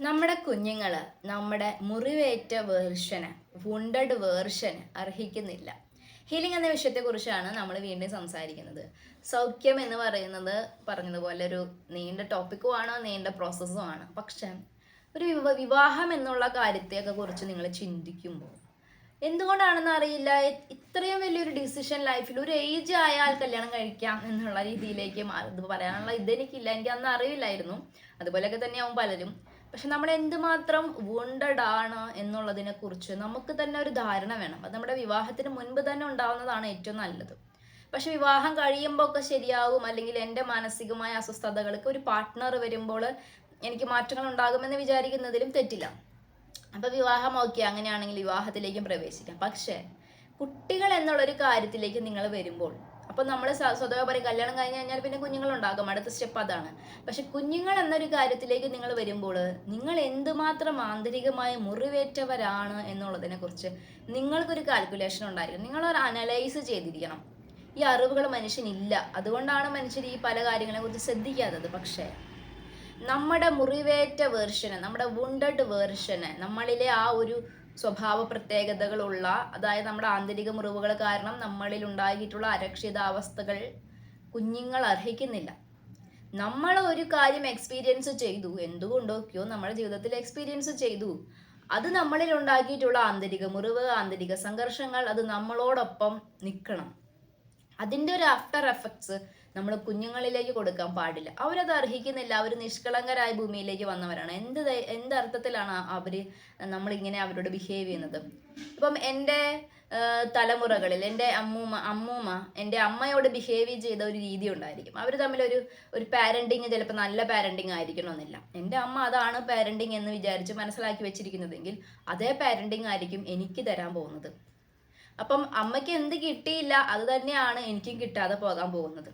നമ്മുടെ കുഞ്ഞുങ്ങൾ നമ്മുടെ മുറിവേറ്റ വേർഷന് വുണ്ടഡ് വേർഷൻ അർഹിക്കുന്നില്ല. ഹീലിംഗ് എന്ന വിഷയത്തെക്കുറിച്ചാണ് നമ്മൾ വീണ്ടും സംസാരിക്കുന്നത്. സൗഖ്യം എന്ന് പറയുന്നത് പറഞ്ഞതുപോലെ ഒരു നീണ്ട ടോപ്പിക്കുമാണ് നീണ്ട പ്രോസസ്സും ആണ് പക്ഷെ ഒരു വിവ- വിവാഹം എന്നുള്ള കാര്യത്തെയൊക്കെ കുറിച്ച് നിങ്ങൾ ചിന്തിക്കുമ്പോൾ എന്തുകൊണ്ടാണെന്ന് അറിയില്ല? ഇത്രയും വലിയൊരു ഡിസിഷൻ ലൈഫിൽ ഒരു ഏജ് ആയാൽ കല്യാണം കഴിക്കാം എന്നുള്ള രീതിയിലേക്ക് മാറി പറയാനുള്ള ഇതെനിക്കില്ല. എനിക്ക് അന്ന് അറിയില്ലായിരുന്നു അതുപോലെയൊക്കെ തന്നെയാവും പലരും. പക്ഷെ നമ്മൾ എന്തുമാത്രം വോണ്ടഡ് ആണ് എന്നുള്ളതിനെ കുറിച്ച് നമുക്ക് തന്നെ ഒരു ധാരണ വേണം. അത് നമ്മുടെ വിവാഹത്തിന് മുൻപ് തന്നെ ഉണ്ടാവുന്നതാണ് ഏറ്റവും നല്ലത്. പക്ഷെ വിവാഹം കഴിയുമ്പോൾ ഒക്കെ ശരിയാവും അല്ലെങ്കിൽ എന്റെ മാനസികമായ അസ്വസ്ഥതകൾക്ക് ഒരു പാർട്ട്ണർ വരുമ്പോൾ എനിക്ക് മാറ്റങ്ങൾ ഉണ്ടാകുമെന്ന് വിചാരിക്കുന്നതിലും തെറ്റില്ല. അപ്പൊ വിവാഹം ഓക്കെ അങ്ങനെയാണെങ്കിൽ വിവാഹത്തിലേക്കും പ്രവേശിക്കാം. പക്ഷേ കുട്ടികൾ എന്നുള്ളൊരു കാര്യത്തിലേക്ക് നിങ്ങൾ വരുമ്പോൾ അപ്പൊ നമ്മൾ സ്വതവേ പറയും കല്യാണം കഴിഞ്ഞ് കഴിഞ്ഞാൽ പിന്നെ കുഞ്ഞുങ്ങൾ ഉണ്ടാകും അടുത്ത സ്റ്റെപ്പ് അതാണ്. പക്ഷെ കുഞ്ഞുങ്ങൾ എന്നൊരു കാര്യത്തിലേക്ക് നിങ്ങൾ വരുമ്പോൾ നിങ്ങൾ എന്തുമാത്രം ആന്തരികമായി മുറിവേറ്റവരാണ് എന്നുള്ളതിനെ കുറിച്ച് നിങ്ങൾക്കൊരു കാൽക്കുലേഷൻ ഉണ്ടായിരിക്കും നിങ്ങൾ ഒരു അനലൈസ് ചെയ്തിരിക്കണം. ഈ അറിവുകൾ മനുഷ്യനില്ല. അതുകൊണ്ടാണ് മനുഷ്യർ ഈ പല കാര്യങ്ങളെ കുറിച്ച് ശ്രദ്ധിക്കാത്തത്. പക്ഷേ നമ്മുടെ മുറിവേറ്റ വേർഷന് നമ്മുടെ വുണ്ടഡ് വേർഷന് നമ്മളിലെ ആ ഒരു സ്വഭാവ പ്രത്യേകതകളുള്ള അതായത് നമ്മുടെ ആന്തരിക മുറിവുകൾ കാരണം നമ്മളിൽ ഉണ്ടായിട്ടുള്ള അരക്ഷിതാവസ്ഥകൾ കുഞ്ഞുങ്ങൾ അർഹിക്കുന്നില്ല. നമ്മൾ ഒരു കാര്യം എക്സ്പീരിയൻസ് ചെയ്തു. എന്തുകൊണ്ടൊക്കെയോ നമ്മുടെ ജീവിതത്തിൽ എക്സ്പീരിയൻസ് ചെയ്തു. അത് നമ്മളിൽ ഉണ്ടാക്കിയിട്ടുള്ള ആന്തരിക മുറിവ് ആന്തരിക സംഘർഷങ്ങൾ അത് നമ്മളോടൊപ്പം നിൽക്കണം. അതിന്റെ ഒരു ആഫ്റ്റർ എഫക്ട്സ് നമ്മൾ കുഞ്ഞുങ്ങളിലേക്ക് കൊടുക്കാൻ പാടില്ല. അവരത് അർഹിക്കുന്നില്ല. അവർ നിഷ്കളങ്കരായ ഭൂമിയിലേക്ക് വന്നവരാണ്. എന്ത് എന്തർത്ഥത്തിലാണ് അവർ നമ്മളിങ്ങനെ അവരോട് ബിഹേവ് ചെയ്യുന്നത്? ഇപ്പം എന്റെ തലമുറകളിൽ എന്റെ അമ്മൂമ്മ അമ്മൂമ്മ എന്റെ അമ്മയോട് ബിഹേവ് ചെയ്ത ഒരു രീതി ഉണ്ടായിരിക്കും. അവർ തമ്മിലൊരു ഒരു പാരന്റിങ് ചിലപ്പോൾ നല്ല പാരന്റിങ് ആയിരിക്കണമെന്നില്ല. എന്റെ അമ്മ അതാണ് പാരന്റിങ് എന്ന് വിചാരിച്ച് മനസ്സിലാക്കി വെച്ചിരിക്കുന്നതെങ്കിൽ അതേ പാരന്റിങ് ആയിരിക്കും എനിക്ക് തരാൻ പോകുന്നത്. അപ്പം അമ്മയ്ക്ക് എന്ത് കിട്ടിയില്ല അത് തന്നെയാണ് എനിക്കും കിട്ടാതെ പോകാൻ പോകുന്നത്.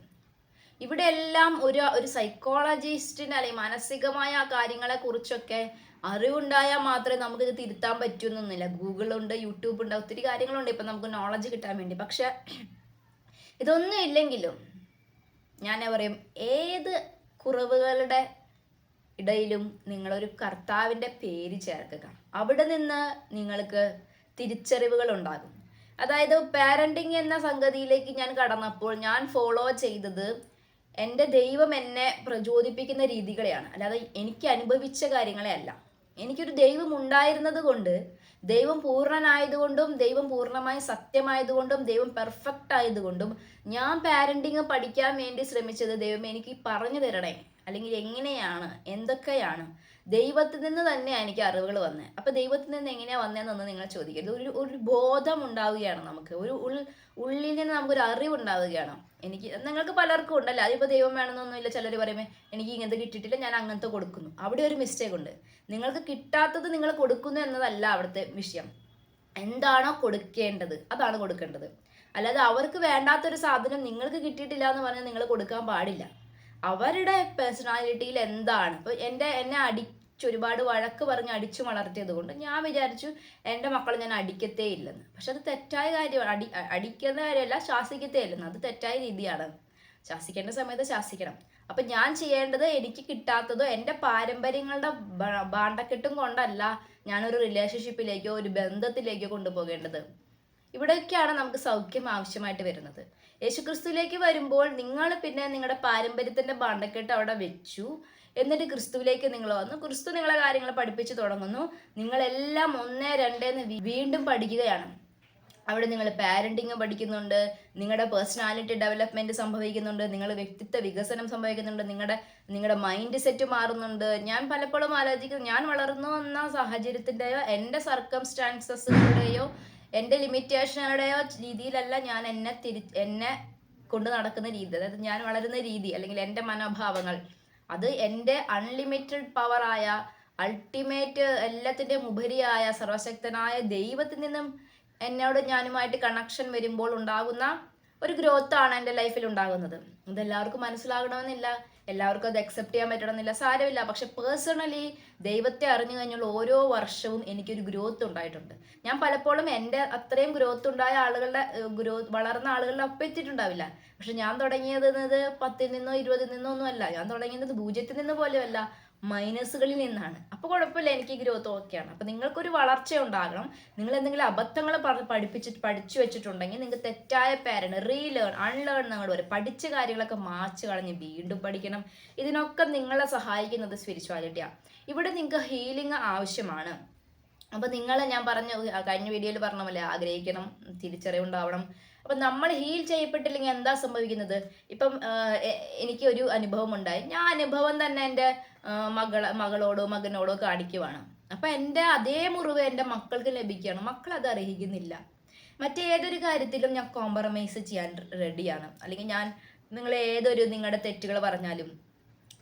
ഇവിടെ എല്ലാം ഒരു ഒരു സൈക്കോളജിസ്റ്റിന് അല്ലെങ്കിൽ മാനസികമായ കാര്യങ്ങളെ കുറിച്ചൊക്കെ അറിവുണ്ടായാൽ മാത്രമേ നമുക്കിത് തിരുത്താൻ പറ്റുന്നൊന്നുമില്ല ഗൂഗിളുണ്ട് യൂട്യൂബ് ഉണ്ട് ഒത്തിരി കാര്യങ്ങളുണ്ട് ഇപ്പം നമുക്ക് നോളജ് കിട്ടാൻ വേണ്ടി. പക്ഷെ ഇതൊന്നും ഇല്ലെങ്കിലും ഞാൻ പറയും ഏത് കുറവുകളുടെ ഇടയിലും നിങ്ങളൊരു കർത്താവിന്റെ പേര് ചേർക്കുക. അവിടെ നിന്ന് നിങ്ങൾക്ക് തിരിച്ചറിവുകൾ ഉണ്ടാകും. അതായത് പാരന്റിങ് എന്ന സംഗതിയിലേക്ക് ഞാൻ കടന്നപ്പോൾ ഞാൻ ഫോളോ ചെയ്തത് എന്റെ ദൈവം എന്നെ പ്രചോദിപ്പിക്കുന്ന രീതികളെയാണ്. അല്ലാതെ എനിക്ക് അനുഭവിച്ച കാര്യങ്ങളെ അല്ല. എനിക്കൊരു ദൈവം ഉണ്ടായിരുന്നത് കൊണ്ട് ദൈവം പൂർണനായതുകൊണ്ടും ദൈവം പൂർണമായി സത്യമായതുകൊണ്ടും ദൈവം പെർഫെക്റ്റ് ആയതുകൊണ്ടും ഞാൻ പാരന്റിങ് പഠിക്കാൻ വേണ്ടി ശ്രമിച്ചത് ദൈവം എനിക്ക് പറഞ്ഞു തരണേ. അല്ലെങ്കിൽ എങ്ങനെയാണ്? എന്തൊക്കെയാണ്? ദൈവത്തിൽ നിന്ന് തന്നെയാണ് എനിക്ക് അറിവുകൾ വന്നത് അപ്പൊ ദൈവത്തിൽ നിന്ന് എങ്ങനെയാ വന്നതെന്നൊന്ന് നിങ്ങൾ ചോദിക്കരുത്. ഒരു ഒരു ബോധം ഉണ്ടാവുകയാണ് നമുക്ക്. ഒരു ഉൾ ഉള്ളിൽ നിന്ന് നമുക്കൊരു അറിവ് ഉണ്ടാവുകയാണ് എനിക്ക് നിങ്ങൾക്ക് പലർക്കും ഉണ്ടല്ലോ? അതിപ്പോൾ ദൈവം വേണമെന്നൊന്നുമില്ല. ചിലർ പറയുമ്പോൾ എനിക്ക് ഇങ്ങനത്തെ കിട്ടിയിട്ടില്ല. ഞാൻ അങ്ങനത്തെ കൊടുക്കുന്നു. അവിടെ ഒരു മിസ്റ്റേക്ക് ഉണ്ട്. നിങ്ങൾക്ക് കിട്ടാത്തത് നിങ്ങൾ കൊടുക്കുന്നു എന്നതല്ല അവിടുത്തെ വിഷയം. എന്താണോ കൊടുക്കേണ്ടത് അതാണ് കൊടുക്കേണ്ടത്. അല്ലാതെ അവർക്ക് വേണ്ടാത്തൊരു സാധനം നിങ്ങൾക്ക് കിട്ടിയിട്ടില്ല എന്ന് പറഞ്ഞാൽ നിങ്ങൾ കൊടുക്കാൻ പാടില്ല. അവരുടെ പേഴ്സണാലിറ്റിയിൽ എന്താണ്? ഇപ്പോൾ എന്റെ എന്നെ അടിച്ച് ഒരുപാട് വഴക്ക് പറഞ്ഞ് അടിച്ചു വളർത്തിയത് കൊണ്ട് ഞാൻ വിചാരിച്ചു എന്റെ മക്കളെ ഞാൻ അടിക്കത്തേ ഇല്ലെന്ന്. പക്ഷെ അത് തെറ്റായ കാര്യമാണ്. അടി അടിക്കുന്ന കാര്യമല്ല ശാസിക്കത്തേ ഇല്ലെന്ന്. അത് തെറ്റായ രീതിയാണ്. ശാസിക്കേണ്ട സമയത്ത് ശാസിക്കണം. അപ്പം ഞാൻ ചെയ്യേണ്ടത് എനിക്ക് കിട്ടാത്തതോ എന്റെ പാരമ്പര്യങ്ങളുടെ ബാണ്ടക്കെട്ടും കൊണ്ടല്ല ഞാനൊരു റിലേഷൻഷിപ്പിലേക്കോ ഒരു ബന്ധത്തിലേക്കോ കൊണ്ടുപോകേണ്ടത്. ഇവിടെയൊക്കെയാണ് നമുക്ക് സൗഖ്യം ആവശ്യമായിട്ട് വരുന്നത്. യേശുക്രിസ്തുവിലേക്ക് വരുമ്പോൾ നിങ്ങൾ പിന്നെ നിങ്ങളുടെ പാരമ്പര്യത്തിന്റെ ബാണ്ടക്കെട്ട് അവിടെ വെച്ചു. എന്നിട്ട് ക്രിസ്തുവിലേക്ക് നിങ്ങൾ വന്നു. ക്രിസ്തു നിങ്ങളെ കാര്യങ്ങൾ പഠിപ്പിച്ചു തുടങ്ങുന്നു. നിങ്ങളെല്ലാം ഒന്നേ രണ്ടേന്ന് വീണ്ടും പഠിക്കുകയാണ്. അവിടെ നിങ്ങൾ പാരന്റിങ് പഠിക്കുന്നുണ്ട് നിങ്ങളുടെ പേഴ്സണാലിറ്റി ഡെവലപ്മെന്റ് സംഭവിക്കുന്നുണ്ട് നിങ്ങൾ വ്യക്തിത്വ വികസനം സംഭവിക്കുന്നുണ്ട് നിങ്ങളുടെ നിങ്ങളുടെ മൈൻഡ് സെറ്റ് മാറുന്നുണ്ട്. ഞാൻ പലപ്പോഴും ആലോചിക്കുന്നു ഞാൻ വളർന്നു വന്ന സാഹചര്യത്തിന്റെയോ എന്റെ സർക്കംസ്റ്റാൻസസുകളുടെയോ എന്റെ ലിമിറ്റേഷനുടെയോ രീതിയിലല്ല ഞാൻ എന്നെ തിരി എന്നെ കൊണ്ട് നടക്കുന്ന രീതി. അതായത് ഞാൻ വളരുന്ന രീതി അല്ലെങ്കിൽ എന്റെ മനോഭാവങ്ങൾ. അത് എന്റെ അൺലിമിറ്റഡ് പവറായ അൾട്ടിമേറ്റ് എല്ലാത്തിന്റെയും ഉപരിയായ സർവശക്തനായ ദൈവത്തിൽ നിന്നും എന്നോട് ഞാനുമായിട്ട് കണക്ഷൻ വരുമ്പോൾ ഉണ്ടാകുന്ന ഒരു ഗ്രോത്ത് ആണ് എന്റെ ലൈഫിൽ ഉണ്ടാകുന്നത്. ഇതെല്ലാവർക്കും മനസ്സിലാകണമെന്നില്ല എല്ലാവർക്കും അത് അക്സെപ്റ്റ് ചെയ്യാൻ പറ്റണമെന്നില്ല സാരമില്ല. പക്ഷെ പേഴ്സണലി ദൈവത്തെ അറിഞ്ഞു കഴിഞ്ഞുള്ള ഓരോ വർഷവും എനിക്കൊരു ഗ്രോത്ത് ഉണ്ടായിട്ടുണ്ട്. ഞാൻ പലപ്പോഴും എന്റെ അത്രയും ഗ്രോത്ത് ഉണ്ടായ ആളുകളുടെ ഗ്രോത്ത് വളർന്ന ആളുകളുടെ ഒപ്പം എത്തിയിട്ടുണ്ടാവില്ല. പക്ഷെ ഞാൻ തുടങ്ങിയത് പത്തിൽ നിന്നോ ഇരുപതിൽ നിന്നോ ഒന്നും അല്ല ഞാൻ തുടങ്ങിയത് പൂജ്യത്തിൽ നിന്ന് പോലെയല്ല. മൈനസുകളിൽ നിന്നാണ്. അപ്പോൾ കുഴപ്പമില്ല എനിക്ക് ഗ്രോത്ത് ഓക്കെയാണ്. അപ്പോൾ നിങ്ങൾക്കൊരു വളർച്ച ഉണ്ടാകണം. നിങ്ങൾ എന്തെങ്കിലും അബദ്ധങ്ങൾ പഠിപ്പിച്ചിട്ട് പഠിച്ചു വെച്ചിട്ടുണ്ടെങ്കിൽ നിങ്ങൾക്ക് തെറ്റായ പാരന്റ് റീലേൺ അൺലേൺ നിങ്ങൾ വരും. പഠിച്ച കാര്യങ്ങളൊക്കെ മാച്ച് കളഞ്ഞ് വീണ്ടും പഠിക്കണം. ഇതിനൊക്കെ നിങ്ങളെ സഹായിക്കുന്നത് സ്പിരിച്വാലിറ്റിയാണ് ഇവിടെ നിങ്ങൾക്ക് ഹീലിംഗ് ആവശ്യമാണ്. അപ്പോൾ നിങ്ങൾ ഞാൻ പറഞ്ഞ കഴിഞ്ഞ വീഡിയോയിൽ പറഞ്ഞ പോലെ ആഗ്രഹിക്കണം തിരിച്ചറിവുണ്ടാവണം. അപ്പൊ നമ്മൾ ഹീൽ ചെയ്യപ്പെട്ടില്ലെങ്കിൽ എന്താ സംഭവിക്കുന്നത്? ഇപ്പം എനിക്ക് ഒരു അനുഭവം ഉണ്ടായി ഞാൻ അനുഭവം തന്നെ എന്റെ മകള മകളോടോ മകനോടോ കാണിക്കുവാണ്. അപ്പൊ എന്റെ അതേ മുറിവ് എന്റെ മക്കൾക്ക് ലഭിക്കുകയാണ്. മക്കൾ അത് അർഹിക്കുന്നില്ല. മറ്റേതൊരു കാര്യത്തിലും ഞാൻ കോംപ്രമൈസ് ചെയ്യാൻ റെഡിയാണ് അല്ലെങ്കിൽ ഞാൻ നിങ്ങൾ ഏതൊരു നിങ്ങളുടെ തെറ്റുകൾ പറഞ്ഞാലും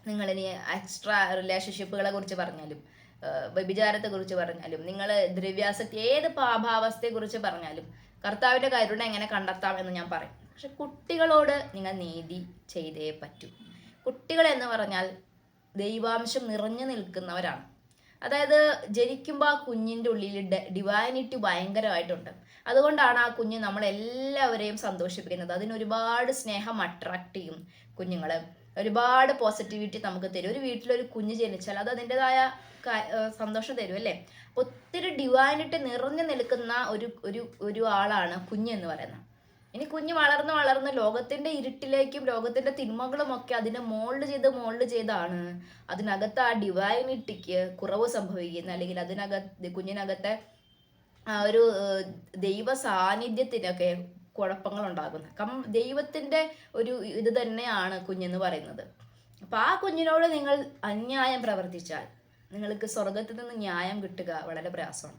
നിങ്ങളിനി എക്സ്ട്രാ റിലേഷൻഷിപ്പുകളെ കുറിച്ച് പറഞ്ഞാലും ആഹ് വ്യഭിചാരത്തെ കുറിച്ച് പറഞ്ഞാലും നിങ്ങൾ ദ്രവ്യാസക്തി ഏത് പാഭാവസ്ഥയെ കുറിച്ച് പറഞ്ഞാലും കർത്താവിന്റെ കരുണ എങ്ങനെ കണ്ടെത്താം എന്ന് ഞാൻ പറയും. പക്ഷെ കുട്ടികളോട് നിങ്ങൾ നീതി ചെയ്തേ പറ്റൂ. കുട്ടികൾ എന്ന് പറഞ്ഞാൽ ദൈവാംശം നിറഞ്ഞു നിൽക്കുന്നവരാണ്. അതായത് ജനിക്കുമ്പോൾ ആ കുഞ്ഞിന്റെ ഉള്ളിൽ ഡിവൈനിറ്റി ഭയങ്കരമായിട്ടുണ്ട്. അതുകൊണ്ടാണ് ആ കുഞ്ഞ് നമ്മളെല്ലാവരെയും സന്തോഷിപ്പിക്കുന്നത്. അതിന് ഒരുപാട് സ്നേഹം അട്രാക്ട് ചെയ്യും കുഞ്ഞുങ്ങളെ. ഒരുപാട് പോസിറ്റിവിറ്റി നമുക്ക് തരും. ഒരു വീട്ടിലൊരു കുഞ്ഞ് ജനിച്ചാൽ അത് അതിന്റെതായ സന്തോഷം തരും അല്ലേ? അപ്പൊ ഒത്തിരി ഡിവൈനിട്ട് നിറഞ്ഞു നിൽക്കുന്ന ഒരു ഒരു ഒരു ആളാണ് കുഞ്ഞ് എന്ന് പറയുന്നത്. ഇനി കുഞ്ഞ് വളർന്ന് വളർന്ന് ലോകത്തിന്റെ ഇരുട്ടിലേക്കും ലോകത്തിന്റെ തിന്മകളും ഒക്കെ അതിനെ മോൾഡ് ചെയ്ത് മോൾഡ് ചെയ്താണ്. അതിനകത്ത് ആ ഡിവൈനിറ്റിക്ക് കുറവ് സംഭവിക്കുന്നത് അല്ലെങ്കിൽ അതിനകത്ത് കുഞ്ഞിനകത്തെ ആ ഒരു ദൈവ സാന്നിധ്യത്തിനൊക്കെ കുഴപ്പങ്ങൾ ഉണ്ടാകുന്നത് കം ദൈവത്തിന്റെ ഒരു ഇത് തന്നെയാണ് കുഞ്ഞെന്ന് പറയുന്നത്. അപ്പൊ ആ കുഞ്ഞിനോട് നിങ്ങൾ അന്യായം പ്രവർത്തിച്ചാൽ നിങ്ങൾക്ക് സ്വർഗത്തിൽ നിന്ന് ന്യായം കിട്ടുക വളരെ പ്രയാസമാണ്.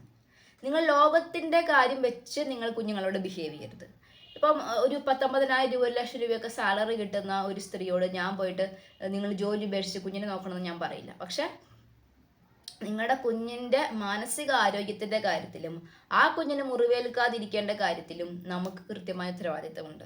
നിങ്ങൾ ലോകത്തിന്റെ കാര്യം വെച്ച് നിങ്ങൾ കുഞ്ഞുങ്ങളോട് ബിഹേവ് ചെയ്യരുത്. ഇപ്പം ഒരു പത്തൊമ്പതിനായിരം രൂപ ഒരു ലക്ഷം രൂപയൊക്കെ സാലറി കിട്ടുന്ന ഒരു സ്ത്രീയോട് ഞാൻ പോയിട്ട് നിങ്ങൾ ജോലി ഉപേക്ഷിച്ച് കുഞ്ഞിനെ നോക്കണമെന്ന് ഞാൻ പറയില്ല. പക്ഷെ നിങ്ങളുടെ കുഞ്ഞിന്റെ മാനസിക ആരോഗ്യത്തിന്റെ കാര്യത്തിലും ആ കുഞ്ഞിന് മുറിവേൽക്കാതിരിക്കേണ്ട കാര്യത്തിലും നമുക്ക് കൃത്യമായ ഉത്തരവാദിത്തമുണ്ട്.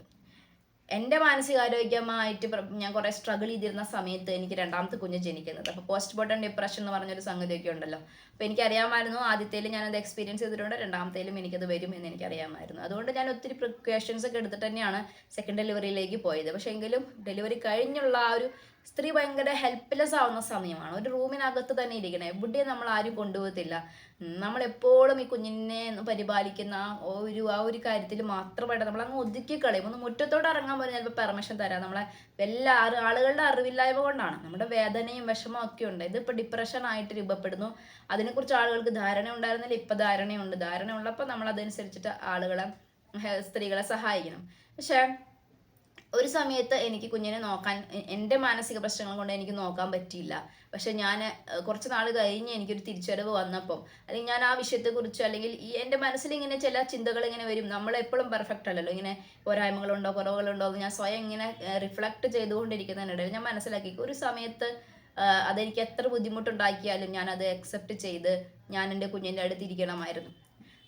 എന്റെ മാനസികാരോഗ്യമായിട്ട് ഞാൻ കുറേ സ്ട്രഗിൾ ചെയ്തിരുന്ന സമയത്ത് എനിക്ക് രണ്ടാമത്തെ കുഞ്ഞ് ജനിക്കുന്നത്. അപ്പോൾ പോസ്റ്റ് മോർട്ടം ഡിപ്രഷൻ എന്ന് പറഞ്ഞൊരു സംഗതിയൊക്കെ ഉണ്ടല്ലോ. അപ്പോൾ എനിക്കറിയാമായിരുന്നു ആദ്യത്തേലും അത് എക്സ്പീരിയൻസ് ചെയ്തിട്ടുണ്ട് രണ്ടാമത്തേലും എനിക്കത് വരും എന്ന് എനിക്കറിയാമായിരുന്നു. അതുകൊണ്ട് ഞാൻ ഒത്തിരി പ്രിക്കോഷൻസ് ഒക്കെ എടുത്തിട്ട് തന്നെയാണ് സെക്കൻഡ് ഡെലിവറിയിലേക്ക് പോയത്. പക്ഷേ എങ്കിലും ഡെലിവറി കഴിഞ്ഞുള്ള ആ ഒരു സ്ത്രീ ഭയങ്കര ഹെൽപ്ലെസ് ആവുന്ന സമയമാണ്. ഒരു റൂമിനകത്ത് തന്നെ ഇരിക്കണം. എവിടെയും നമ്മൾ ആരും കൊണ്ടുപോകത്തില്ല. നമ്മളെപ്പോഴും ഈ കുഞ്ഞിനെ പരിപാലിക്കുന്ന ഒരു ആ ഒരു കാര്യത്തിൽ മാത്രമായിട്ട് നമ്മൾ അങ്ങ് ഒതുക്കി കളയും. ഒന്ന് മുറ്റത്തോട്ട് ഇറങ്ങാൻ പോലും ചിലപ്പോൾ പെർമിഷൻ തരാം നമ്മളെ എല്ലാ ആളുകളുടെ അറിവില്ലായ്മ കൊണ്ടാണ്. നമ്മുടെ വേദനയും വിഷമവും ഒക്കെ ഉണ്ട്. ഇതിപ്പോൾ ഡിപ്രഷൻ ആയിട്ട് രൂപപ്പെടുന്നു. അതിനെക്കുറിച്ച് ആളുകൾക്ക് ധാരണ ഉണ്ടായിരുന്നില്ല. ഇപ്പം ധാരണയുണ്ട്. ധാരണ ഉള്ളപ്പോൾ നമ്മൾ അതനുസരിച്ചിട്ട് ആളുകളെ സ്ത്രീകളെ സഹായിക്കണം. പക്ഷേ ഒരു സമയത്ത് എനിക്ക് കുഞ്ഞിനെ നോക്കാൻ എന്റെ മാനസിക പ്രശ്നങ്ങൾ കൊണ്ട് എനിക്ക് നോക്കാൻ പറ്റിയില്ല. പക്ഷെ ഞാൻ കുറച്ച് നാൾ കഴിഞ്ഞ് എനിക്കൊരു തിരിച്ചറിവ് വന്നപ്പം അല്ലെങ്കിൽ ഞാൻ ആ വിഷയത്തെക്കുറിച്ച് അല്ലെങ്കിൽ ഈ എന്റെ മനസ്സിൽ ഇങ്ങനെ ചില ചിന്തകൾ ഇങ്ങനെ വരും. നമ്മൾ എപ്പോഴും പെർഫെക്റ്റ് അല്ലല്ലോ. ഇങ്ങനെ പോരായ്മകളുണ്ടോ കുറവുകളുണ്ടോ എന്ന് ഞാൻ സ്വയം ഇങ്ങനെ റിഫ്ലക്ട് ചെയ്തുകൊണ്ടിരിക്കുന്നതിനിടയിൽ ഞാൻ മനസ്സിലാക്കി. ഒരു സമയത്ത് അതെനിക്ക് എത്ര ബുദ്ധിമുട്ടുണ്ടാക്കിയാലും ഞാൻ അത് അക്സെപ്റ്റ് ചെയ്ത് ഞാൻ എന്റെ കുഞ്ഞിന്റെ അടുത്ത് ഇരിക്കണമായിരുന്നു.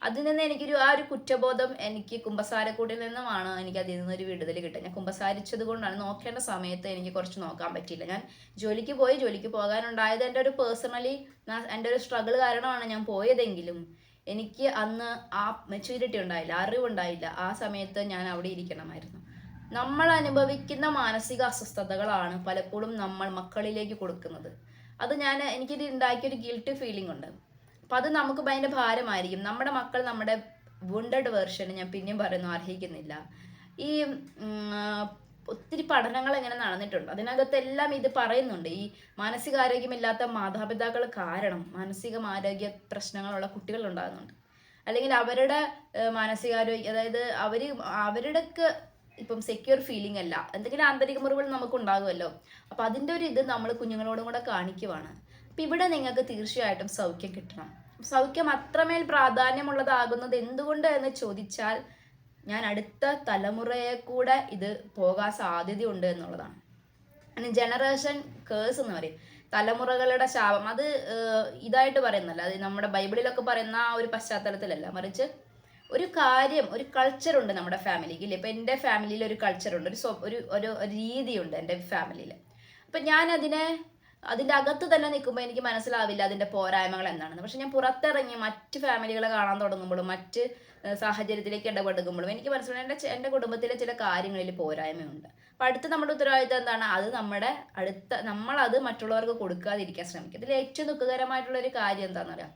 അതിൽ നിന്ന് എനിക്കൊരു ആ ഒരു കുറ്റബോധം എനിക്ക് കുമ്പസാരക്കൂട്ടിൽ നിന്നുമാണ് എനിക്ക് അതിൽ നിന്നൊരു വിടുതൽ കിട്ടുക. ഞാൻ കുമ്പസാരിച്ചത് കൊണ്ടാണ് നോക്കേണ്ട സമയത്ത് എനിക്ക് കുറച്ച് നോക്കാൻ പറ്റിയില്ല. ഞാൻ ജോലിക്ക് പോയി ജോലിക്ക് പോകാനുണ്ടായത് എന്റെ ഒരു പേഴ്സണലി എന്റെ ഒരു സ്ട്രഗിൾ കാരണമാണ് ഞാൻ പോയതെങ്കിലും എനിക്ക് അന്ന് ആ മെച്യൂരിറ്റി ഉണ്ടായില്ല അറിവുണ്ടായില്ല. ആ സമയത്ത് ഞാൻ അവിടെ ഇരിക്കണമായിരുന്നു. നമ്മൾ അനുഭവിക്കുന്ന മാനസിക അസ്വസ്ഥതകളാണ് പലപ്പോഴും നമ്മൾ മക്കളിലേക്ക് കൊടുക്കുന്നത്. അത് ഞാൻ എനിക്കിത് ഉണ്ടാക്കിയൊരു ഗിൽട്ട് ഫീലിംഗ് ഉണ്ട്. അപ്പം അത് നമുക്ക് ഭയങ്കര ഭാരമായിരിക്കും. നമ്മുടെ മക്കൾ നമ്മുടെ വുണ്ടഡ് വേർഷൻ ഞാൻ പിന്നെയും പറയുന്നു അർഹിക്കുന്നില്ല. ഈ ഒത്തിരി പഠനങ്ങൾ ഇങ്ങനെ നടന്നിട്ടുണ്ട്. അതിനകത്തെല്ലാം ഇത് പറയുന്നുണ്ട്. ഈ മാനസികാരോഗ്യമില്ലാത്ത മാതാപിതാക്കൾ കാരണം മാനസികമാരോഗ്യ പ്രശ്നങ്ങളുള്ള കുട്ടികൾ ഉണ്ടാകുന്നുണ്ട്. അല്ലെങ്കിൽ അവരുടെ മാനസികാരോഗ്യ അതായത് അവർ അവരുടെക്ക് ഇപ്പം സെക്യൂർ ഫീലിംഗ് അല്ല. എന്തെങ്കിലും ആന്തരിക മുറിവുകൾ നമുക്ക് ഉണ്ടാകുമല്ലോ അപ്പം അതിന്റെ ഒരു ഇത് നമ്മൾ കുഞ്ഞുങ്ങളോടും കൂടെ കാണിക്കുവാണ്. അപ്പം ഇവിടെ നിങ്ങൾക്ക് തീർച്ചയായിട്ടും സൗഖ്യം കിട്ടണം. സൗഖ്യം അത്രമേൽ പ്രാധാന്യമുള്ളതാകുന്നത് എന്തുകൊണ്ട് എന്ന് ചോദിച്ചാൽ ഞാൻ അടുത്ത തലമുറയെ കൂടെ ഇത് പോകാൻ സാധ്യതയുണ്ട് എന്നുള്ളതാണ്. അങ്ങനെ ജനറേഷൻ കേഴ്സ് എന്ന് പറയും. തലമുറകളുടെ ശാപം. അത് ഇതായിട്ട് പറയുന്നല്ല അത് നമ്മുടെ ബൈബിളിലൊക്കെ പറയുന്ന ആ ഒരു പശ്ചാത്തലത്തിലല്ല. മറിച്ച് ഒരു കാര്യം ഒരു കൾച്ചർ ഉണ്ട് നമ്മുടെ ഫാമിലിക്ക് ഇല്ലേ ഇപ്പം എന്റെ ഫാമിലിയിൽ ഒരു കൾച്ചർ ഉണ്ട്. ഒരു ഒരു ഒരു രീതിയുണ്ട് എന്റെ ഫാമിലിയിൽ. അപ്പം ഞാനതിനെ അതിന്റെ അകത്ത് തന്നെ നിൽക്കുമ്പോൾ എനിക്ക് മനസ്സിലാവില്ല അതിന്റെ പോരായ്മകൾ എന്താണെന്ന്. പക്ഷെ ഞാൻ പുറത്തിറങ്ങി മറ്റ് ഫാമിലികളെ കാണാൻ തുടങ്ങുമ്പോഴും മറ്റ് സാഹചര്യത്തിലേക്ക് ഇടപെടുമ്പോഴും എനിക്ക് മനസ്സിലായി. എന്റെ എന്റെ കുടുംബത്തിലെ ചില കാര്യങ്ങളിൽ പോരായ്മയുണ്ട്. അപ്പം അടുത്ത നമ്മുടെ ഉത്തരവാദിത്തം എന്താണ്? അത് നമ്മുടെ അടുത്ത നമ്മളത് മറ്റുള്ളവർക്ക് കൊടുക്കാതിരിക്കാൻ ശ്രമിക്കുക. ഇതിൽ ഏറ്റവും ദുഃഖകരമായിട്ടുള്ള ഒരു കാര്യം എന്താണെന്ന് പറയാം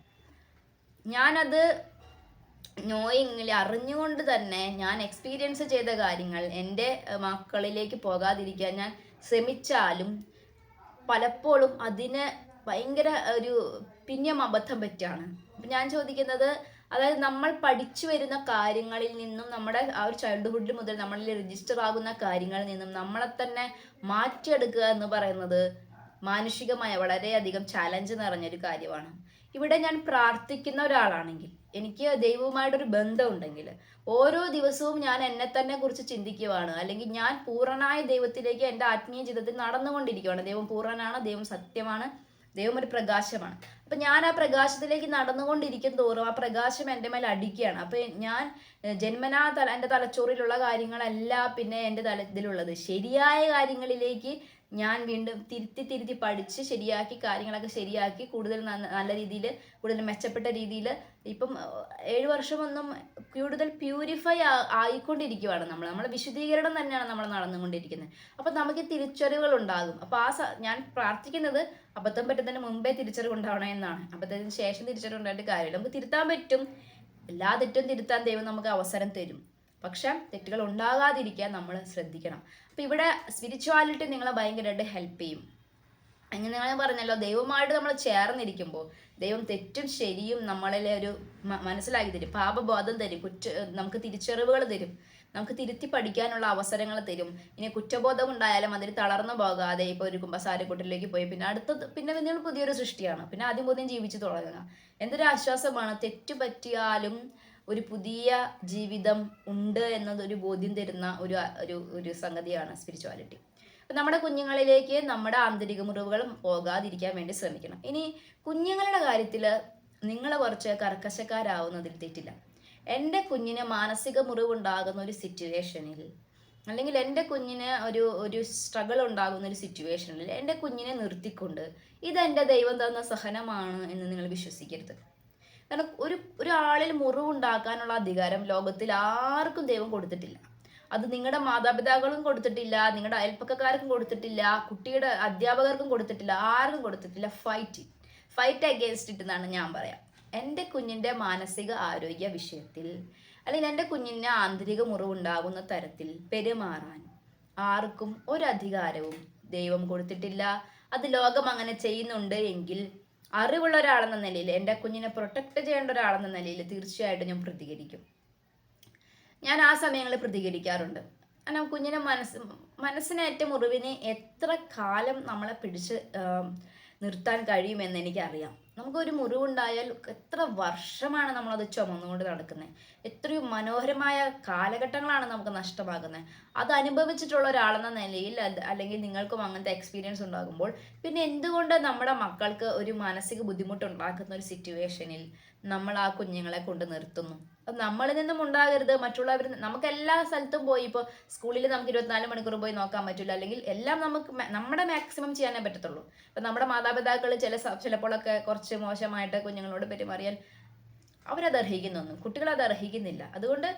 ഞാനത് നോയിങ്ങിൽ അറിഞ്ഞുകൊണ്ട് തന്നെ ഞാൻ എക്സ്പീരിയൻസ് ചെയ്ത കാര്യങ്ങൾ എന്റെ മക്കളിലേക്ക് പോകാതിരിക്കാൻ ഞാൻ ശ്രമിച്ചാലും പലപ്പോഴും അതിന് ഭയങ്കര ഒരു പിന്നെ അബദ്ധം പറ്റാണ് അപ്പം ഞാൻ ചോദിക്കുന്നത് അതായത് നമ്മൾ പഠിച്ചു വരുന്ന കാര്യങ്ങളിൽ നിന്നും നമ്മുടെ ആ ഒരു ചൈൽഡ്ഹുഡിൽ മുതൽ നമ്മളിൽ രജിസ്റ്റർ ആകുന്ന കാര്യങ്ങളിൽ നിന്നും നമ്മളെ തന്നെ മാറ്റിയെടുക്കുക എന്ന് പറയുന്നത് മാനുഷികമായ വളരെയധികം ചാലഞ്ച് നിറഞ്ഞൊരു കാര്യമാണ്. ഇവിടെ ഞാൻ പ്രാർത്ഥിക്കുന്ന ഒരാളാണെങ്കിൽ എനിക്ക് ദൈവവുമായിട്ടൊരു ബന്ധം ഉണ്ടെങ്കിൽ ഓരോ ദിവസവും ഞാൻ എന്നെ തന്നെ കുറിച്ച് ചിന്തിക്കുവാണ്. അല്ലെങ്കിൽ ഞാൻ പൂർണമായ ദൈവത്തിലേക്ക് എന്റെ ആത്മീയ ജീവിതത്തിൽ നടന്നുകൊണ്ടിരിക്കുകയാണ് ദൈവം പൂർണനാണ് ദൈവം സത്യമാണ് ദൈവം ഒരു പ്രകാശമാണ്. അപ്പൊ ഞാൻ ആ പ്രകാശത്തിലേക്ക് നടന്നുകൊണ്ടിരിക്കും തോറും ആ പ്രകാശം എന്റെ മേൽ അടിക്കുകയാണ്. അപ്പൊ ഞാൻ ജന്മനാ തല എന്റെ തലച്ചോറിലുള്ള കാര്യങ്ങളല്ല പിന്നെ എന്റെ തല ഇതിലുള്ളത്. ശരിയായ കാര്യങ്ങളിലേക്ക് ഞാൻ വീണ്ടും തിരുത്തി തിരുത്തി പഠിച്ച് ശരിയാക്കി കാര്യങ്ങളൊക്കെ ശരിയാക്കി കൂടുതൽ നല്ല രീതിയിൽ കൂടുതൽ മെച്ചപ്പെട്ട രീതിയിൽ ഇപ്പം ഏഴ് വർഷമൊന്നും കൂടുതൽ പ്യൂരിഫൈ ആയിക്കൊണ്ടിരിക്കുവാണ് നമ്മൾ നമ്മൾ വിശുദ്ധീകരണം തന്നെയാണ് നമ്മൾ നടന്നുകൊണ്ടിരിക്കുന്നത് അപ്പം നമുക്ക് തിരിച്ചറിവുകൾ ഉണ്ടാകും അപ്പം ആ ഞാൻ പ്രാർത്ഥിക്കുന്നത് അബദ്ധം പറ്റുന്നതിന് മുമ്പേ തിരിച്ചറിവ് ഉണ്ടാവണം എന്നാണ്. അബദ്ധത്തിന് ശേഷം തിരിച്ചറിവ് ഉണ്ടായിട്ട് കാര്യമില്ല. നമുക്ക് തിരുത്താൻ പറ്റും. എല്ലാ തെറ്റും തിരുത്താൻ ദൈവം നമുക്ക് അവസരം തരും. പക്ഷെ തെറ്റുകൾ ഉണ്ടാകാതിരിക്കാൻ നമ്മൾ ശ്രദ്ധിക്കണം. അപ്പം ഇവിടെ സ്പിരിച്വാലിറ്റി നിങ്ങളെ ഭയങ്കരമായിട്ട് ഹെൽപ്പ് ചെയ്യും. അങ്ങനെ ഞാൻ പറഞ്ഞല്ലോ ദൈവമായിട്ട് നമ്മൾ ചേർന്നിരിക്കുമ്പോൾ ദൈവം തെറ്റും ശരിയും നമ്മളിലെ ഒരു മനസ്സിലാക്കി തരും. പാപബോധം തരും കുറ്റ നമുക്ക് തിരിച്ചറിവുകൾ തരും. നമുക്ക് തിരുത്തി പഠിക്കാനുള്ള അവസരങ്ങൾ തരും. ഇനി കുറ്റബോധം ഉണ്ടായാലും അതിൽ തളർന്നു പോകാതെ ഇപ്പോൾ ഒരു കുമ്പസാരക്കൂട്ടിലേക്ക് പോയി. പിന്നെ അടുത്ത പിന്നെ നിങ്ങൾ പുതിയൊരു സൃഷ്ടിയാണ്. പിന്നെ ആദ്യം പുതിയ ജീവിച്ചു തുടങ്ങുക. എന്തൊരു ആശ്വാസമാണ് തെറ്റ് പറ്റിയാലും ഒരു പുതിയ ജീവിതം ഉണ്ട് എന്നതൊരു ബോധ്യം തരുന്ന ഒരു ഒരു ഒരു സംഗതിയാണ് സ്പിരിച്വാലിറ്റി നമ്മുടെ കുഞ്ഞുങ്ങളിലേക്ക് നമ്മുടെ ആന്തരിക മുറിവുകൾ പോകാതിരിക്കാൻ വേണ്ടി ശ്രമിക്കണം. ഇനി കുഞ്ഞുങ്ങളുടെ കാര്യത്തിൽ നിങ്ങൾ കുറച്ച് കർക്കശക്കാരാവുന്നതിൽ തെറ്റില്ല. എന്റെ കുഞ്ഞിന് മാനസിക മുറിവുണ്ടാകുന്ന ഒരു സിറ്റുവേഷനിൽ അല്ലെങ്കിൽ എന്റെ കുഞ്ഞിന് ഒരു ഒരു സ്ട്രഗിൾ ഉണ്ടാകുന്ന ഒരു സിറ്റുവേഷനിൽ എന്റെ കുഞ്ഞിനെ നിർത്തിക്കൊണ്ട് ഇതെന്റെ ദൈവം തന്ന സഹനമാണ് എന്ന് നിങ്ങൾ വിശ്വസിക്കരുത്. കാരണം ഒരു ഒരാളിൽ മുറിവുണ്ടാക്കാനുള്ള അധികാരം ലോകത്തിൽ ആർക്കും ദൈവം കൊടുത്തിട്ടില്ല. അത് നിങ്ങളുടെ മാതാപിതാക്കളും കൊടുത്തിട്ടില്ല നിങ്ങളുടെ അയൽപ്പക്കക്കാർക്കും കൊടുത്തിട്ടില്ല കുട്ടിയുടെ അധ്യാപകർക്കും കൊടുത്തിട്ടില്ല ആർക്കും കൊടുത്തിട്ടില്ല. ഫൈറ്റ് ഫൈറ്റ് അഗേൻസ്റ്റ് ഇറ്റ് എന്നാണ് ഞാൻ പറയാം. എന്റെ കുഞ്ഞിന്റെ മാനസിക ആരോഗ്യ വിഷയത്തിൽ അല്ലെങ്കിൽ എന്റെ കുഞ്ഞിന് ആന്തരിക മുറിവുണ്ടാകുന്ന തരത്തിൽ പെരുമാറാൻ ആർക്കും ഒരധികാരവും ദൈവം കൊടുത്തിട്ടില്ല. അത് ലോകം അങ്ങനെ ചെയ്യുന്നുണ്ട് എങ്കിൽ അറിവുള്ള ഒരാളെന്ന നിലയിൽ എന്റെ കുഞ്ഞിനെ പ്രൊട്ടക്റ്റ് ചെയ്യേണ്ട ഒരാളെന്ന നിലയിൽ തീർച്ചയായിട്ടും ഞാൻ പ്രതികരിക്കും. ഞാൻ ആ സമയങ്ങളിൽ പ്രതികരിക്കാറുണ്ട്. കാരണം കുഞ്ഞിനെ മനസ്സ് മനസ്സിനേറ്റ മുറിവിനെ എത്ര കാലം നമ്മളെ പിടിച്ച് നിർത്താൻ കഴിയുമെന്ന് എനിക്കറിയാം. നമുക്കൊരു മുറിവുണ്ടായാൽ എത്ര വർഷമാണ് നമ്മളത് ചുമന്നുകൊണ്ട് നടക്കുന്നത് എത്രയോ മനോഹരമായ കാലഘട്ടങ്ങളാണ് നമുക്ക് നഷ്ടമാകുന്നത് അത് അനുഭവിച്ചിട്ടുള്ള ഒരാളെന്ന നിലയിൽ അല്ലെങ്കിൽ നിങ്ങൾക്കും അങ്ങനത്തെ എക്സ്പീരിയൻസ് ഉണ്ടാകുമ്പോൾ പിന്നെ എന്തുകൊണ്ട് നമ്മുടെ മക്കൾക്ക് ഒരു മാനസിക ബുദ്ധിമുട്ട് ഉണ്ടാക്കുന്ന ഒരു സിറ്റുവേഷനിൽ നമ്മൾ ആ കുഞ്ഞുങ്ങളെ കൊണ്ട് നിർത്തുന്നു? അത് നമ്മളിൽ നിന്നും ഉണ്ടാകരുത്. മറ്റുള്ളവർ നമുക്ക് എല്ലാ സ്ഥലത്തും പോയി ഇപ്പോൾ സ്കൂളിൽ നമുക്ക് ഇരുപത്തിനാല് മണിക്കൂർ പോയി നോക്കാൻ പറ്റില്ല. അല്ലെങ്കിൽ എല്ലാം നമുക്ക് നമ്മുടെ മാക്സിമം ചെയ്യാനേ പറ്റത്തുള്ളൂ. ഇപ്പം നമ്മുടെ മാതാപിതാക്കൾ ചില ചിലപ്പോഴൊക്കെ കുറച്ച് മോശമായിട്ട് കുഞ്ഞുങ്ങളോട് പെരുമാറിയാൽ അവരത് അർഹിക്കുന്നൊന്നും കുട്ടികൾ അത് അർഹിക്കുന്നില്ല. അതുകൊണ്ട്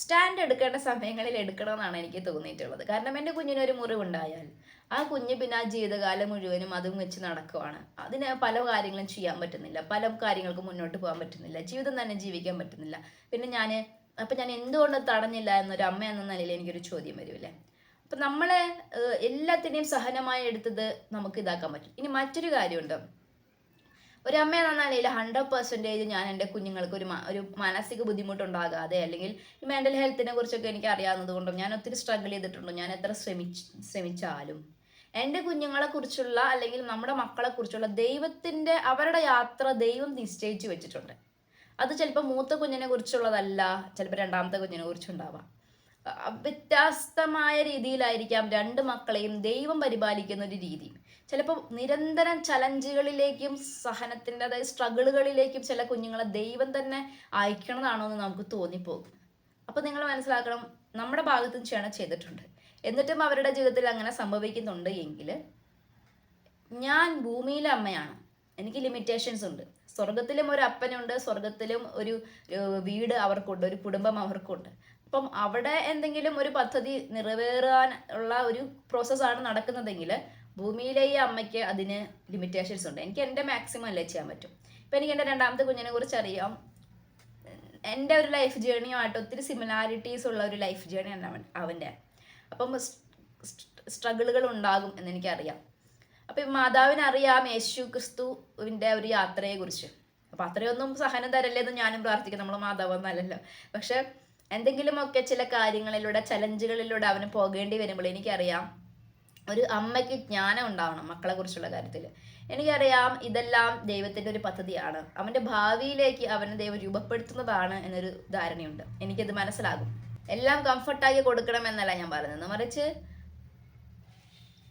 സ്റ്റാൻഡ് എടുക്കേണ്ട സമയങ്ങളിൽ എടുക്കണമെന്നാണ് എനിക്ക് തോന്നിയിട്ടുള്ളത്. കാരണം എന്റെ കുഞ്ഞിനൊരു മുറിവുണ്ടായാൽ ആ കുഞ്ഞ് പിന്നെ ആ ജീവിതകാലം മുഴുവനും അതും വെച്ച് നടക്കുവാണ്. അതിന് പല കാര്യങ്ങളും ചെയ്യാൻ പറ്റുന്നില്ല. പല കാര്യങ്ങൾക്കും മുന്നോട്ട് പോകാൻ പറ്റുന്നില്ല. ജീവിതം തന്നെ ജീവിക്കാൻ പറ്റുന്നില്ല. പിന്നെ ഞാൻ അപ്പം ഞാൻ എന്തുകൊണ്ട് തടഞ്ഞില്ല എന്നൊരു അമ്മ എന്ന നിലയിൽ എനിക്കൊരു ചോദ്യം വരുമല്ലേ അപ്പം നമ്മളെ എല്ലാത്തിനെയും സഹനമായി എടുത്തത് നമുക്ക് ഇതാക്കാൻ പറ്റും. ഇനി മറ്റൊരു കാര്യമുണ്ട്. ഒരു അമ്മ എന്ന നിലയിൽ ഹൺഡ്രഡ് പെർസെന്റേജ് ഞാൻ എന്റെ കുഞ്ഞുങ്ങൾക്ക് ഒരു ഒരു മാനസിക ബുദ്ധിമുട്ടുണ്ടാകാതെ അല്ലെങ്കിൽ ഈ മെന്റൽ ഹെൽത്തിനെ കുറിച്ചൊക്കെ എനിക്ക് അറിയാവുന്നത് കൊണ്ടും ഞാൻ ഒത്തിരി സ്ട്രഗിൾ ചെയ്തിട്ടുണ്ട്. ഞാൻ എത്ര ശ്രമിച്ച് ശ്രമിച്ചാലും എന്റെ കുഞ്ഞുങ്ങളെ കുറിച്ചുള്ള അല്ലെങ്കിൽ നമ്മുടെ മക്കളെ കുറിച്ചുള്ള ദൈവത്തിന്റെ അവരുടെ യാത്ര ദൈവം നിശ്ചയിച്ചു വെച്ചിട്ടുണ്ട്. അത് ചിലപ്പോൾ മൂത്ത കുഞ്ഞിനെ കുറിച്ചുള്ളതല്ല ചിലപ്പോൾ രണ്ടാമത്തെ കുഞ്ഞിനെ കുറിച്ചുണ്ടാവാം. വ്യത്യസ്തമായ രീതിയിലായിരിക്കാം രണ്ട് മക്കളെയും ദൈവം പരിപാലിക്കുന്ന ഒരു രീതി. ചിലപ്പോൾ നിരന്തരം ചലഞ്ചുകളിലേക്കും സഹനത്തിന്റെ അതായത് സ്ട്രഗിളുകളിലേക്കും ചില കുഞ്ഞുങ്ങളെ ദൈവം തന്നെ അയക്കണതാണോ എന്ന് നമുക്ക് തോന്നിപ്പോകും. അപ്പോൾ നിങ്ങൾ മനസ്സിലാക്കണം നമ്മുടെ ഭാഗത്തും ക്ഷണം ചെയ്തിട്ടുണ്ട്. എന്നിട്ടും അവരുടെ ജീവിതത്തിൽ അങ്ങനെ സംഭവിക്കുന്നുണ്ട് എങ്കിൽ ഞാൻ ഭൂമിയിലെ അമ്മയാണ്. എനിക്ക് ലിമിറ്റേഷൻസ് ഉണ്ട്. സ്വർഗത്തിലും ഒരു അപ്പനുണ്ട് സ്വർഗത്തിലും ഒരു വീട് അവർക്കുണ്ട് ഒരു കുടുംബം അവർക്കുണ്ട്. അപ്പം അവിടെ എന്തെങ്കിലും ഒരു പദ്ധതി നിറവേറാൻ ഉള്ള ഒരു പ്രോസസ്സാണ് നടക്കുന്നതെങ്കിൽ ഭൂമിയിലെ ഈ അമ്മയ്ക്ക് അതിന് ലിമിറ്റേഷൻസ് ഉണ്ട്. എനിക്ക് എന്റെ മാക്സിമം അല്ലേ ചെയ്യാൻ പറ്റും? ഇപ്പം എനിക്ക് എന്റെ രണ്ടാമത്തെ കുഞ്ഞിനെ കുറിച്ച് അറിയാം. എന്റെ ഒരു ലൈഫ് ജേണിയുമായിട്ട് ഒത്തിരി സിമിലാരിറ്റീസ് ഉള്ള ഒരു ലൈഫ് ജേണിയാണ് അവൻ അവന്റെ. അപ്പം സ്ട്രഗിളുകൾ ഉണ്ടാകും എന്ന് എനിക്കറിയാം. അപ്പം മാതാവിനറിയാം യേശു ക്രിസ്തുവിന്റെ ഒരു യാത്രയെക്കുറിച്ച്. അപ്പം അത്രയൊന്നും സഹനം തരല്ലേ എന്ന് ഞാനും പ്രാർത്ഥിക്കും നമ്മൾ മാതാവ് എന്നല്ലല്ലോ പക്ഷെ എന്തെങ്കിലുമൊക്കെ ചില കാര്യങ്ങളിലൂടെ ചലഞ്ചുകളിലൂടെ അവന് പോകേണ്ടി വരുമ്പോൾ എനിക്കറിയാം ഒരു അമ്മയ്ക്ക് ജ്ഞാനം ഉണ്ടാവണം മക്കളെ കുറിച്ചുള്ള കാര്യത്തിൽ എനിക്കറിയാം ഇതെല്ലാം ദൈവത്തിന്റെ ഒരു പദ്ധതിയാണ്. അവന്റെ ഭാവിയിലേക്ക് അവനെ ദൈവം രൂപപ്പെടുത്തുന്നതാണ് എന്നൊരു ധാരണയുണ്ട്. എനിക്കത് മനസ്സിലാകും. എല്ലാം കംഫർട്ടാക്കി കൊടുക്കണം എന്നല്ല ഞാൻ പറയുന്നത്. മറിച്ച്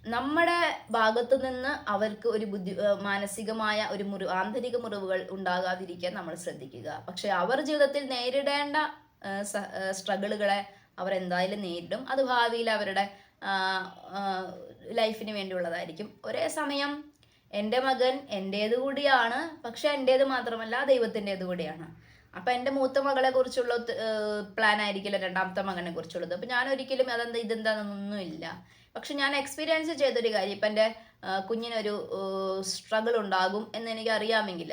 നമ്മുടെ ഭാഗത്തു നിന്ന് അവർക്ക് ഒരു ബുദ്ധി മാനസികമായ ഒരു മുറി ആന്തരിക മുറിവുകൾ ഉണ്ടാകാതിരിക്കാൻ നമ്മൾ ശ്രദ്ധിക്കുക. പക്ഷെ അവർ ജീവിതത്തിൽ നേരിടേണ്ട സ്ട്രഗിളുകളെ അവരെന്തായാലും നേരിടും. അത് ഭാവിയിൽ അവരുടെ ലൈഫിന് വേണ്ടിയുള്ളതായിരിക്കും. ഒരേ സമയം എന്റെ മകൻ എന്റേത് കൂടിയാണ് പക്ഷെ എന്റേത് മാത്രമല്ല ദൈവത്തിന്റെത് കൂടിയാണ്. അപ്പം എന്റെ മൂത്ത മകളെ കുറിച്ചുള്ള പ്ലാൻ ആയിരിക്കില്ല രണ്ടാമത്തെ മകനെ കുറിച്ചുള്ളത്. അപ്പം ഞാൻ ഒരിക്കലും അതെന്താ ഇതെന്താണെന്നൊന്നുമില്ല പക്ഷെ ഞാൻ എക്സ്പീരിയൻസ് ചെയ്തൊരു കാര്യം. ഇപ്പം എന്റെ കുഞ്ഞിനൊരു സ്ട്രഗിൾ ഉണ്ടാകും എന്ന് എനിക്ക് അറിയാമെങ്കിൽ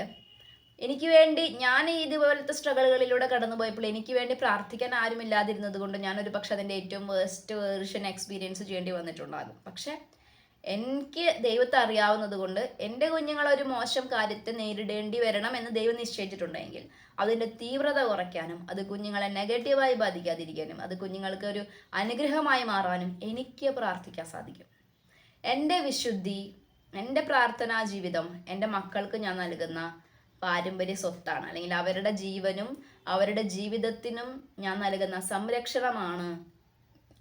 എനിക്ക് വേണ്ടി ഞാൻ ഇതുപോലത്തെ സ്ട്രഗിളുകളിലൂടെ കടന്നു പോയപ്പോൾ എനിക്ക് വേണ്ടി പ്രാർത്ഥിക്കാൻ ആരുമില്ലാതിരുന്നത് കൊണ്ട് ഞാനൊരു പക്ഷെ അതിന്റെ ഏറ്റവും വേസ്റ്റ് വേർഷൻ എക്സ്പീരിയൻസ് ചെയ്യേണ്ടി വന്നിട്ടുണ്ടാകും പക്ഷേ എനിക്ക് ദൈവത്തെ അറിയാവുന്നത് കൊണ്ട് എന്റെ കുഞ്ഞുങ്ങൾ ഒരു മോശം കാര്യത്തെ നേരിടേണ്ടി വരണം എന്ന് ദൈവം നിശ്ചയിച്ചിട്ടുണ്ടെങ്കിൽ അതിന്റെ തീവ്രത കുറയ്ക്കാനും അത് കുഞ്ഞുങ്ങളെ നെഗറ്റീവായി ബാധിക്കാതിരിക്കാനും അത് കുഞ്ഞുങ്ങൾക്ക് ഒരു അനുഗ്രഹമായി മാറാനും എനിക്ക് പ്രാർത്ഥിക്കാൻ സാധിക്കും. എന്റെ വിശുദ്ധി എന്റെ പ്രാർത്ഥനാ ജീവിതം എന്റെ മക്കൾക്ക് ഞാൻ നൽകുന്ന പാരമ്പര്യ സ്വത്താണ്. അല്ലെങ്കിൽ അവരുടെ ജീവനും അവരുടെ ജീവിതത്തിനും ഞാൻ നൽകുന്ന സംരക്ഷണമാണ്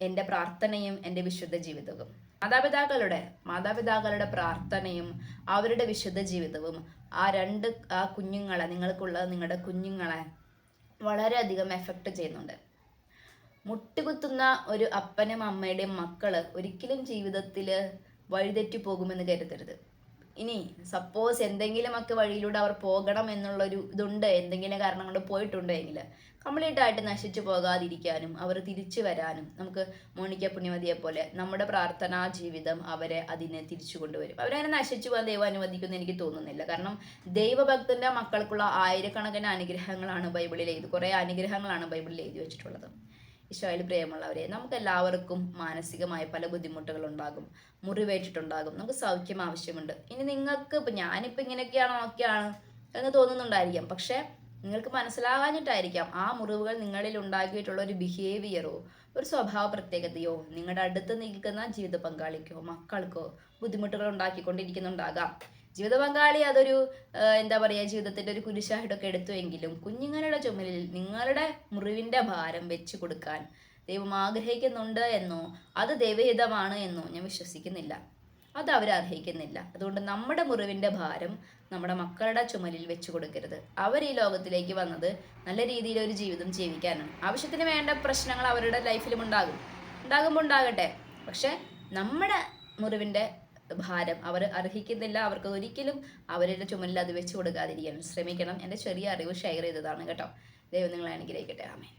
എന്റെ പ്രാർത്ഥനയും എന്റെ വിശുദ്ധ ജീവിതവും. മാതാപിതാക്കളുടെ മാതാപിതാക്കളുടെ പ്രാർത്ഥനയും അവരുടെ വിശുദ്ധ ജീവിതവും ആ രണ്ട് ആ കുഞ്ഞുങ്ങളെ നിങ്ങൾക്കുള്ള നിങ്ങളുടെ കുഞ്ഞുങ്ങളെ വളരെയധികം എഫക്റ്റ് ചെയ്യുന്നുണ്ട്. മുട്ടുകുത്തുന്ന ഒരു അപ്പനും അമ്മയുടെയും മക്കൾ ഒരിക്കലും ജീവിതത്തിൽ വഴിതെറ്റി പോകുമെന്ന് കരുതരുത്. ഇനി സപ്പോസ് എന്തെങ്കിലുമൊക്കെ വഴിയിലൂടെ അവർ പോകണം എന്നുള്ളൊരു ഇതുണ്ട് എന്തെങ്കിലും കാരണം കൊണ്ട് പോയിട്ടുണ്ടെങ്കിൽ കംപ്ലീറ്റ് ആയിട്ട് നശിച്ചു പോകാതിരിക്കാനും അവർ തിരിച്ചു വരാനും നമുക്ക് മോണിക്ക പുണ്യമതിയെ പോലെ നമ്മുടെ പ്രാർത്ഥനാ ജീവിതം അവരെ അതിനെ തിരിച്ചു കൊണ്ടുവരും. അവരതിനെ നശിച്ചു പോകാൻ ദൈവം അനുവദിക്കുമെന്ന് എനിക്ക് തോന്നുന്നില്ല. കാരണം ദൈവഭക്തന്റെ മക്കൾക്കുള്ള ആയിരക്കണക്കിന് അനുഗ്രഹങ്ങളാണ് ബൈബിളിൽ എഴുതി കുറേ അനുഗ്രഹങ്ങളാണ് ബൈബിളിൽ എഴുതി വെച്ചിട്ടുള്ളത്. ഈശോയിൽ പ്രിയമുള്ളവരെ നമുക്ക് എല്ലാവർക്കും മാനസികമായ പല ബുദ്ധിമുട്ടുകൾ ഉണ്ടാകും മുറിവേറ്റിട്ടുണ്ടാകും നമുക്ക് സൗഖ്യം ആവശ്യമുണ്ട്. ഇനി നിങ്ങൾക്ക് ഇപ്പം ഞാനിപ്പോൾ ഇങ്ങനെയൊക്കെയാണോ ഒക്കെയാണ് എന്ന് തോന്നുന്നുണ്ടായിരിക്കാം. പക്ഷേ നിങ്ങൾക്ക് മനസ്സിലാകാഞ്ഞിട്ടായിരിക്കാം ആ മുറിവുകൾ നിങ്ങളിൽ ഉണ്ടാക്കിയിട്ടുള്ള ഒരു ബിഹേവിയറോ ഒരു സ്വഭാവ പ്രത്യേകതയോ നിങ്ങളുടെ അടുത്ത് നിൽക്കുന്ന ജീവിത പങ്കാളിക്കോ മക്കൾക്കോ ബുദ്ധിമുട്ടുകൾ ഉണ്ടാക്കിക്കൊണ്ടിരിക്കുന്നുണ്ടാകാം. ജീവിത പങ്കാളി അതൊരു എന്താ പറയുക ജീവിതത്തിന്റെ ഒരു കുരിശായിട്ടൊക്കെ എടുത്തുവെങ്കിലും കുഞ്ഞുങ്ങളുടെ ചുമലിൽ നിങ്ങളുടെ മുറിവിന്റെ ഭാരം വെച്ച് കൊടുക്കാൻ ദൈവം ആഗ്രഹിക്കുന്നുണ്ട് എന്നോ അത് ദൈവഹിതമാണ് എന്നോ ഞാൻ വിശ്വസിക്കുന്നില്ല. അത് അവർ അർഹിക്കുന്നില്ല. അതുകൊണ്ട് നമ്മുടെ മുറിവിന്റെ ഭാരം നമ്മുടെ മക്കളുടെ ചുമലിൽ വെച്ച് കൊടുക്കരുത്. അവർ ഈ ലോകത്തിലേക്ക് വന്നത് നല്ല രീതിയിൽ ഒരു ജീവിതം ജീവിക്കാനാണ്. ആവശ്യത്തിന് വേണ്ട പ്രശ്നങ്ങൾ അവരുടെ ലൈഫിലും ഉണ്ടാകും. ഉണ്ടാകുമ്പോൾ ഉണ്ടാകട്ടെ. പക്ഷെ നമ്മുടെ മുറിവിന്റെ ഭാരം അവർ അർഹിക്കുന്നില്ല. അവർക്ക് ഒരിക്കലും അവരുടെ ചുമലിൽ അത് വെച്ച് കൊടുക്കാതിരിക്കാൻ ശ്രമിക്കണം. എന്റെ ചെറിയ അറിവ് ഷെയർ ചെയ്തതാണ് കേട്ടോ. ദൈവം നിങ്ങളെ അനുഗ്രഹിക്കട്ടെ. ആമേ